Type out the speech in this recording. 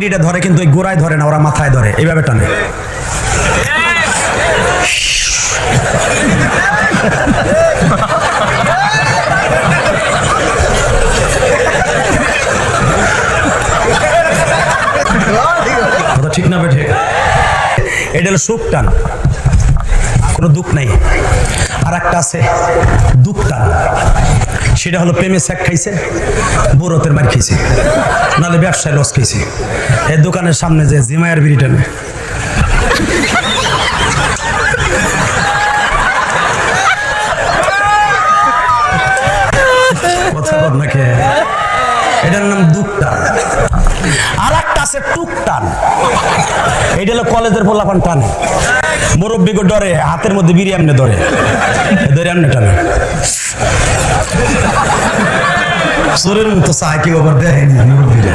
বিড়িটা ধরে কিন্তু ওই গোড়ায় ধরে না, ওরা মাথায় ধরে। এইভাবে টানে। ঠিক না বেঠে। এটা হলো সুখ টান। কোনো দুঃখ নাই। আর একটা আছে দুঃখ টান। সেটা হলো প্রেমে স্যাক খাইছে বরতের মার খাইছে নাহলে ব্যবসায় লস খাইছে এই দোকানের সামনে যে জিমায়ের বিড়ি টানে বল এটার নাম দুঃখটান আর একটা আছে টুকটান। এটা হলো কলেজের পোলাপান টানে। মুরব্বীকে ডরে, হাতের মধ্যে বিড়ি এমনি ধরে। ধরে এমনি টানে। আফসোরের মতো সাকিব আবার দেখেনি মুরব্বীরা